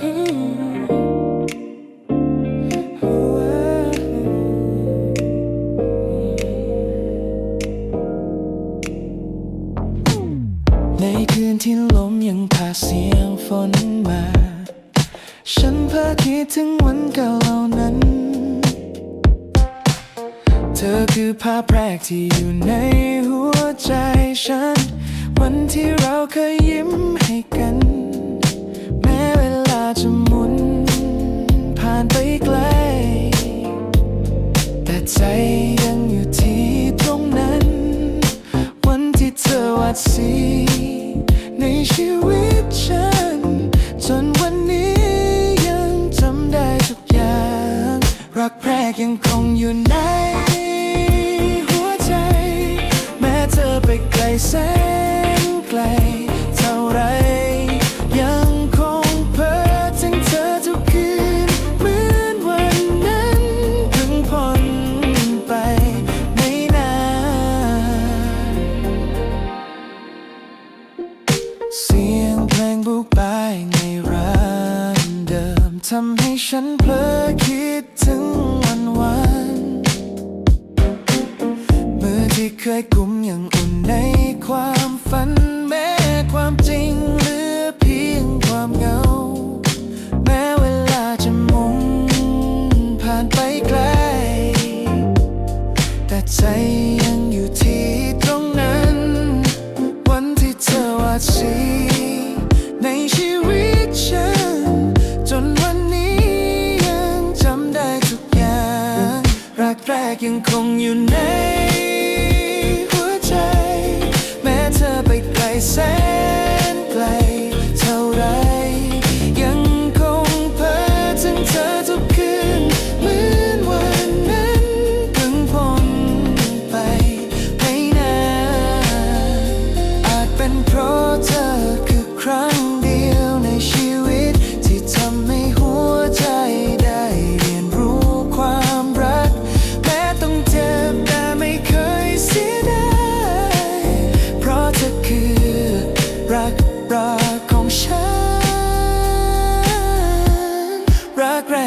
ในคืนที่ลมยังพาเสียงฝนมา ฉันเพ้อคิดถึงวันเก่านั้น เธอคือภาพรกที่อยู่ในหัวใจฉัน วันที่เราเคยยิ้มให้กัน จะหมุน ผ่านไปไกล แต่ใจยังอยู่ที่ตรงนั้น วันที่เธอวัดสี ทำให้ฉันเพลอคิดถึงวันวานมือที่เคยกุมยังอุ่นในความฝันแม้ความจริงเหลือเพียงความเหงา แม้เวลาจะมุนผ่านไปไกล แต่ใจยังอยู่ที่ตรงนั้น วันที่เธอวาดสี กยังคงอยู่ในหัวใจ แม้เธอไปไกลแสน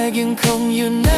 กยังคงอยู่ใน